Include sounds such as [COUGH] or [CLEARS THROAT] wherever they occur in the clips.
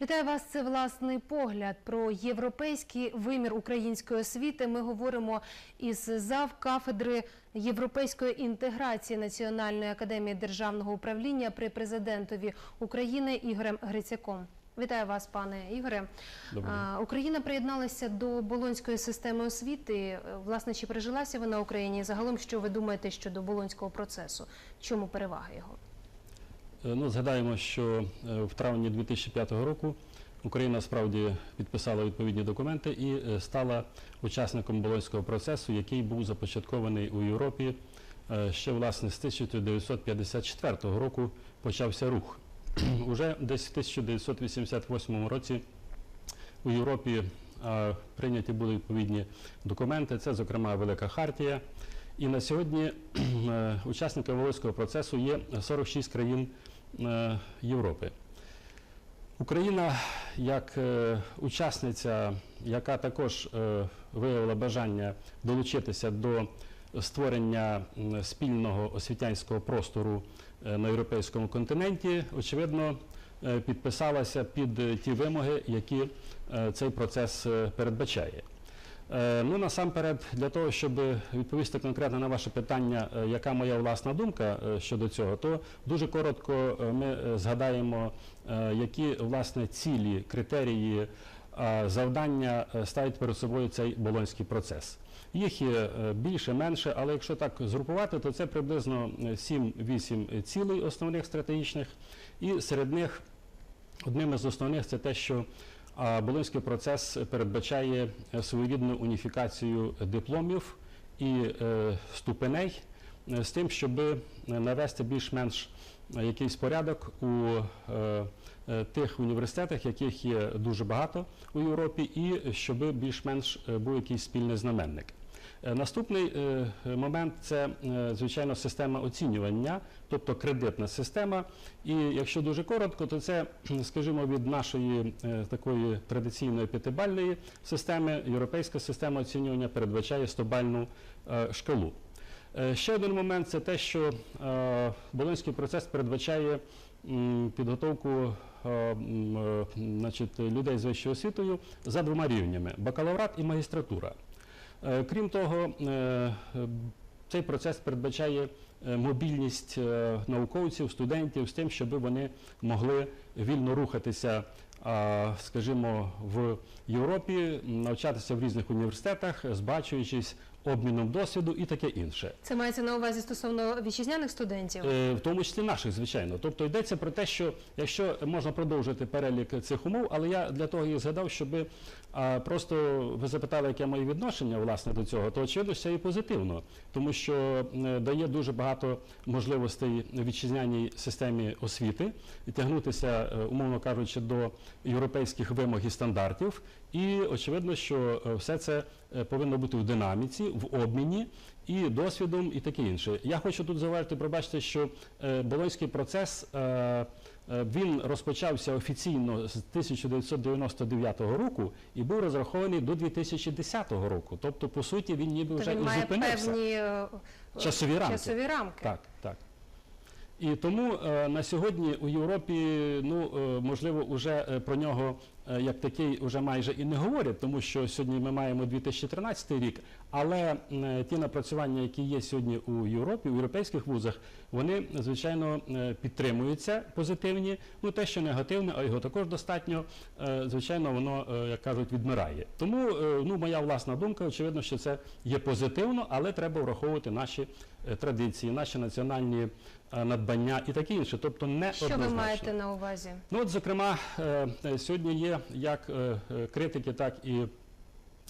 Вітаю вас. Це власний погляд про європейський вимір української освіти. Ми говоримо із зав кафедри європейської інтеграції Національної академії державного управління при президентові України Ігорем Грицяком. Вітаю вас, пане Ігоре. А, Україна приєдналася до болонської системи освіти. Власне, чи прижилася вона Україні? Загалом, що ви думаєте щодо болонського процесу? Чому перевага його? Е, Ну, згадаємо, що е, в травні 2005 року Україна справді підписала відповідні документи і е, стала учасником Болонського процесу, який був започаткований у Європі ще власне з 1954 року почався рух. [CLEARS THROAT] Уже десь в 1988 році у Європі прийняті були відповідні документи. Це, зокрема, Велика Хартія. І на сьогодні [CLEARS THROAT] учасниками Волинського процесу є 46 країн Європи. Україна, як е, учасниця, яка також е, виявила бажання долучитися до створення спільного освітянського простору е, на європейському континенті, очевидно, е, підписалася під е, ті вимоги, які е, цей процес е, передбачає. Е, Ну, насамперед, для того, щоб відповісти конкретно на ваше питання, е, яка моя власна думка е, щодо цього, то дуже коротко ми згадаємо, які власне цілі, критерії, завдання ставить перед собою цей болонський процес. Їх є е, більше, менше, але якщо так згрупувати, то це приблизно е, 7-8 цілей основних стратегічних, і серед них Одним із основних це те, що а, Болонський процес передбачає своєрідну уніфікацію дипломів і е, ступеней е, з тим, щоб навести більш-менш якийсь порядок у е, тих університетах, яких є дуже багато у Європі, і щоб більш-менш був якийсь спільний знаменник. Е, Наступний е, момент це, е, звичайно, система оцінювання, тобто кредитна система. І якщо дуже коротко, то це, скажімо, від нашої такої традиційної п'ятибальної системи, європейська система оцінювання передбачає 100-бальну е, шкалу. Ще один момент це те, що Болонський процес передбачає підготовку значить, людей з вищою освітою за двома рівнями бакалаврат і магістратура. Е, Крім того, е, цей процес передбачає е, мобільність науковців, студентів з тим, щоб вони могли вільно рухатися, скажімо, в Європі, навчатися в різних університетах, збачуючись обміном досвіду і таке інше. Це мається на увазі стосовно вітчизняних студентів? Е, В тому числі наших, звичайно. Тобто йдеться про те, що якщо можна продовжити перелік цих умов, але я для того і згадав, щоб просто ви запитали, яке моє відношення власне до цього, то очевидно, це і позитивно, тому що е, дає дуже багато можливостей вітчизняній системі освіти і тягнутися, е, умовно кажучи, до європейських вимог і стандартів. І очевидно, що все це повинно бути в динаміці, в обміні і досвідом, і таке інше. Я хочу тут зауважити, пробачте, що е, Болонський процес е, е, він розпочався офіційно з 1999 року і був розрахований до 2010 року. Тобто, по суті, він ніби То вже він і має зупинився. певні Часові рамки. часові рамки. Так, так. І тому на сьогодні у Європі, ну можливо, вже про нього як такий вже майже і не говорять, тому що сьогодні ми маємо 2013 рік. Але е, ті напрацювання, які є сьогодні у Європі, у європейських вузах, вони звичайно е, підтримуються позитивні. Ну те, що негативне, а його також достатньо, е, звичайно, воно е, як кажуть, відмирає. Тому е, ну моя власна думка, очевидно, що це є позитивно, але треба враховувати наші е, традиції, наші національні е, надбання і таке інше. Тобто не Що ви маєте на увазі? Ну от, зокрема, е, е, сьогодні є як е, е, критики, так і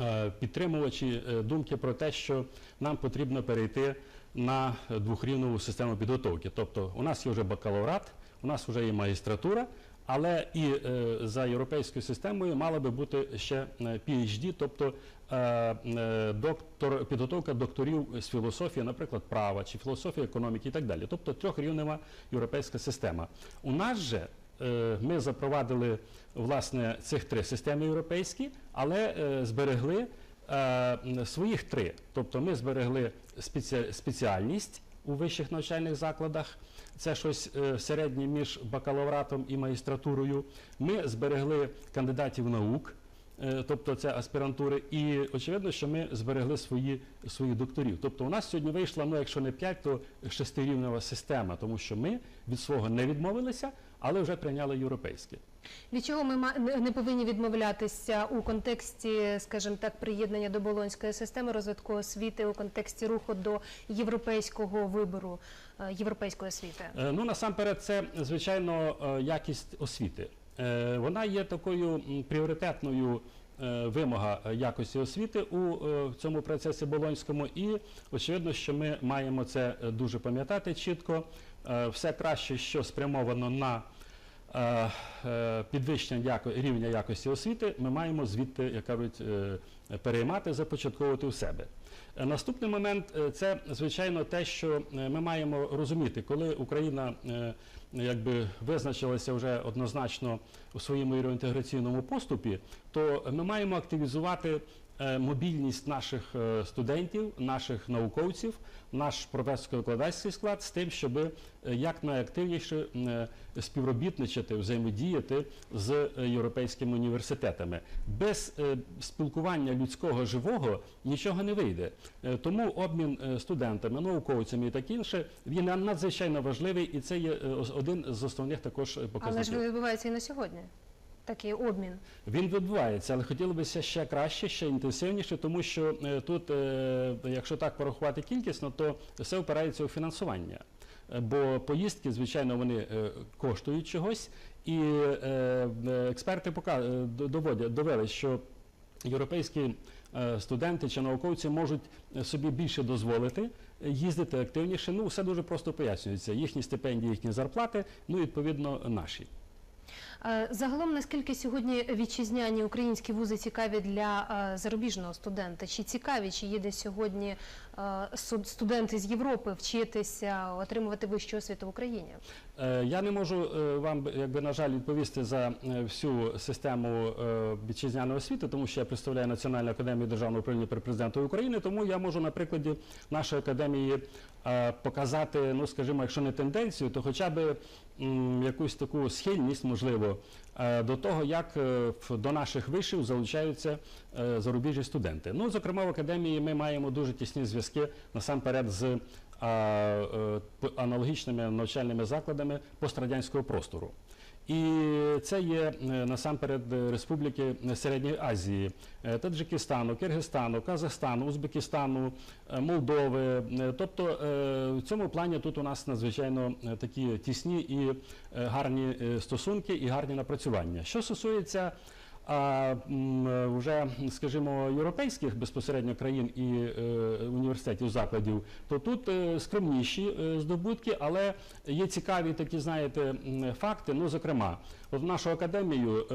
е, підтримувачі думки про те, що нам потрібно перейти на двохрівнову систему підготовки. Тобто у нас є вже бакалаврат, у нас вже є магістратура, але і за європейською системою мала би бути ще PhD, тобто доктор, підготовка докторів з філософії, наприклад, права чи філософії економіки і так далі. Тобто трьохрівнева європейська система. У нас же ми запровадили власне цих три системи європейські, але е, зберегли е, своїх три. Тобто ми зберегли спеціальність у вищих навчальних закладах. Це щось е, середнє між бакалавратом і магістратурою. Ми зберегли кандидатів наук, е, тобто це аспірантури, і очевидно, що ми зберегли свої, своїх докторів. Тобто у нас сьогодні вийшла, ну якщо не 5, то шестирівнева система, тому що ми від свого не відмовилися, але вже прийняли європейське. Від чого ми не повинні відмовлятися у контексті, скажімо так, приєднання до болонської системи розвитку освіти, у контексті руху до європейського вибору е, європейської освіти? Е, Ну насамперед, це звичайно е, якість освіти. Вона є такою пріоритетною вимога якості освіти у цьому процесі болонському, і очевидно, що ми маємо це дуже пам'ятати чітко. Е, Все краще, що спрямовано на е, е, підвищення рівня якості освіти, ми маємо звідти, як кажуть, переймати, започатковувати у себе. Наступний момент це звичайно те, що ми маємо розуміти, коли Україна якби визначилася вже однозначно у своєму євроінтеграційному поступі, то ми маємо активізувати мобільність наших е, студентів, наших науковців, наш професорсько-викладацький склад з тим, щоб е, якнайактивніше е, співробітничати, взаємодіяти з е, європейськими університетами. Без е, спілкування людського живого нічого не вийде. Е, Тому обмін е, студентами, науковцями і так інше він надзвичайно важливий, і це є е, один з основних також е, Але ж відбувається і на сьогодні. Такий обмін. Він відбувається, але хотілося б ще краще, ще інтенсивніше, тому що е, тут, е, якщо так порахувати кількісно, то все опирається у фінансування. Е, Бо поїздки, звичайно, вони коштують чогось, і експерти доводять, довели, що європейські студенти чи науковці можуть собі більше дозволити їздити активніше. Ну, все дуже просто пояснюється. Їхні стипендії, їхні зарплати, ну відповідно наші. Е, Загалом, наскільки сьогодні вітчизняні українські вузи цікаві для е, зарубіжного студента? Чи цікаві, чи їде сьогодні е, студенти з Європи вчитися, отримувати вищу освіту в Україні? Я не можу вам, якби, на жаль, відповісти за всю систему вітчизняної освіти, тому що я представляю Національну академію державного управління при президенту України, тому я можу на прикладі нашої академії показати, ну скажімо, якщо не тенденцію, то хоча б якусь таку схильність, можливо, е, до того, як е, до наших вишів залучаються е, зарубіжні студенти. Ну, зокрема, в академії ми маємо дуже тісні зв'язки насамперед з аналогічними навчальними закладами пострадянського простору. І це є е, насамперед е, республіки Середньої Азії, е, Таджикистану, Киргизстану, Казахстану, Узбекистану, е, Молдови. Е, Тобто е, в цьому плані тут у нас надзвичайно е, такі тісні і е, гарні е, стосунки і гарні напрацювання. Що стосується а вже, скажімо, європейських безпосередньо країн і е, університетів закладів, то тут е, скромніші е, здобутки, але є цікаві такі, знаєте, факти. Ну, зокрема, в нашу академію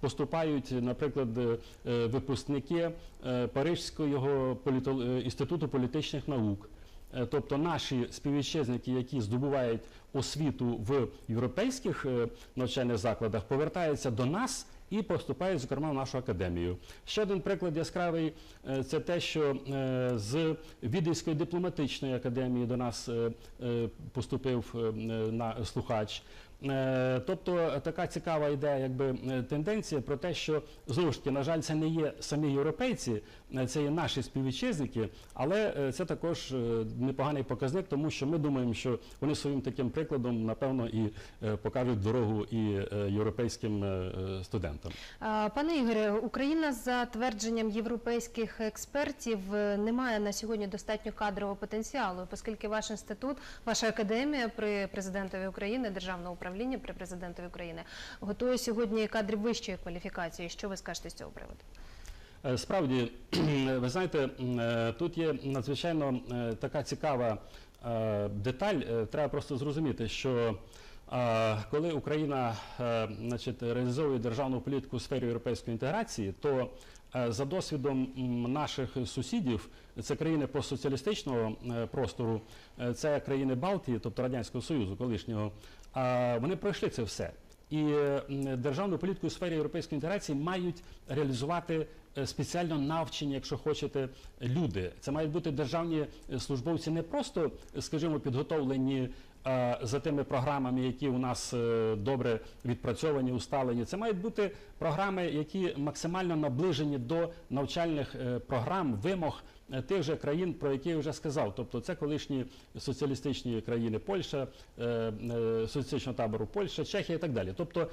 поступають, наприклад, випускники Парижського інституту політичних наук. Тобто наші співвітчизники, які здобувають освіту в європейських навчальних закладах, повертаються до нас і поступають, зокрема, в нашу академію. Ще один приклад яскравий е, це те, що е, з Віденської дипломатичної академії до нас е, поступив слухач. Е, Тобто така цікава ідея, якби е, тенденція про те, що знову ж таки, на жаль, це не є самі європейці, е, це є наші співвітчизники, але це також непоганий показник, тому що ми думаємо, що вони своїм таким прикладом, напевно, і покажуть дорогу і європейським студентам. Пане Ігоре, Україна за твердженням європейських експертів не має на сьогодні достатньо кадрового потенціалу, оскільки ваш інститут, ваша академія при президентові України, державне управління при президентові України готує сьогодні кадри вищої кваліфікації. Що ви скажете з цього приводу? Е, Справді, [CLEARS THROAT] ви знаєте, е, тут є надзвичайно е, така цікава деталь. Треба просто зрозуміти, що коли Україна значить, реалізовує державну політику у сфері європейської інтеграції, то за досвідом наших сусідів, це країни постсоціалістичного е, простору, е, це країни Балтії, тобто Радянського Союзу колишнього, вони пройшли це все. і е, державну політику у сфері європейської інтеграції мають реалізувати е, спеціально навчені, якщо хочете, люди. Це мають бути державні е, службовці не просто, е, скажімо, підготовлені е, за тими програмами, які у нас е, добре відпрацьовані, усталені. Це мають бути програми, які максимально наближені до навчальних е, програм, вимог е, тих же країн, про які я вже сказав. Тобто це колишні соціалістичні країни Польща, е, соціалістичного табору Польща, Чехія і так далі. Тобто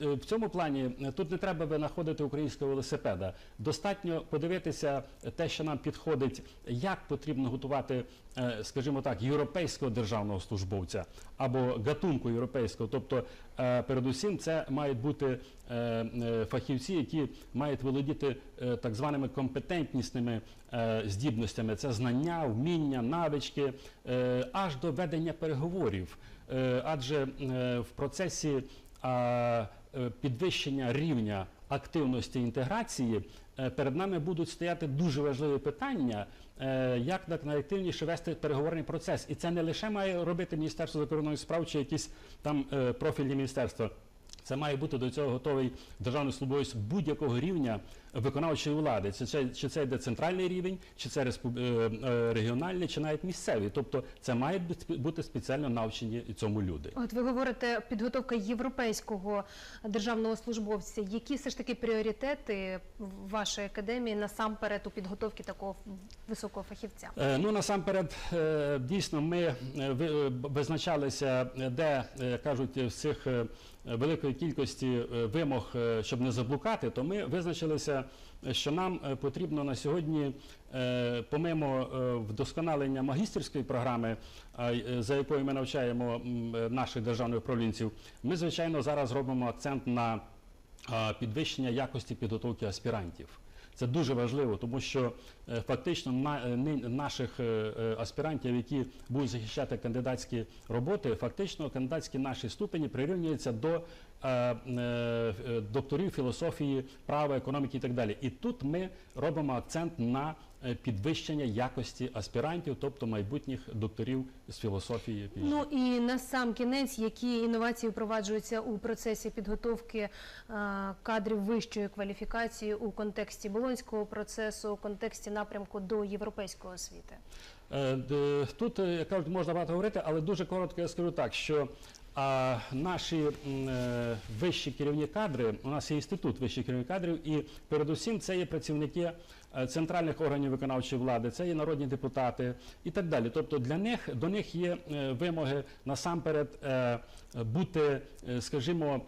в цьому плані тут не треба винаходити українського велосипеда. Достатньо подивитися те, що нам підходить, як потрібно готувати, скажімо так, європейського державного службовця або гатунку європейського. Тобто, передусім, це мають бути е, е, фахівці, які мають володіти е, так званими компетентнісними е, здібностями. Це знання, вміння, навички, е, аж до ведення переговорів. Е, Адже е, в процесі е, підвищення рівня активності інтеграції е, перед нами будуть стояти дуже важливі питання, е, як найактивніше вести переговорний процес. І це не лише має робити Міністерство закордонних справ чи якісь там е, профільні міністерства. Це має бути до цього готовий державний службовець будь-якого рівня виконавчої влади. Чи це, чи це йде центральний рівень, чи це е, е, регіональний, чи навіть місцевий. Тобто це мають бути- спеціально навчені цьому люди. От ви говорите підготовка європейського державного службовця. Які все ж таки пріоритети в вашій академії насамперед у підготовці такого високого фахівця? Е, Ну насамперед, е, дійсно, ми визначалися, де кажуть з цих великої кількості вимог, щоб не заблукати, то ми визначилися, що нам е, потрібно на сьогодні, е, помимо е, вдосконалення магістерської програми, за якою ми навчаємо наших державних управлінців, ми звичайно зараз робимо акцент на підвищення якості підготовки аспірантів. Це дуже важливо, тому що е, фактично е, наших е, аспірантів, які будуть захищати кандидатські роботи, фактично кандидатські наші ступені прирівнюються до докторів філософії, права, економіки і так далі. І тут ми робимо акцент на підвищення якості аспірантів, тобто майбутніх докторів з філософії. Ну і на сам кінець, які інновації впроваджуються у процесі підготовки е, кадрів вищої кваліфікації у контексті болонського процесу, у контексті напрямку до європейської освіти? Е, Тут, е, як кажуть, можна багато говорити, але дуже коротко я скажу так, що а, наші е, вищі керівні кадри, у нас є інститут вищих керівних кадрів, і передусім це є працівники е, центральних органів виконавчої влади, це є народні депутати і так далі. Тобто для них до них є е, вимоги насамперед е, бути, е, скажімо, е,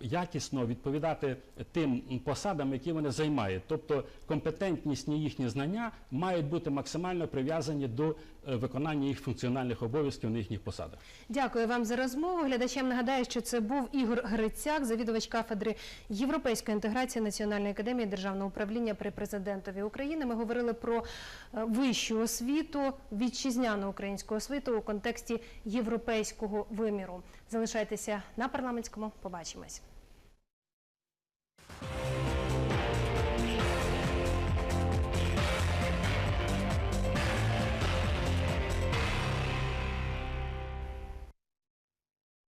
якісно відповідати тим посадам, які вони займають. Тобто компетентнісні їхні знання мають бути максимально прив'язані до е, виконання їх функціональних обов'язків на їхніх посадах. Дякую вам за розмову. Глядачам нагадаю, що це був Ігор Грицяк, завідувач кафедри європейської інтеграції Національної академії державного управління при президентові України. Ми говорили про е, вищу освіту, вітчизняну українську освіту у контексті європейського виміру. Залишайтеся на парламентському. Побачимось.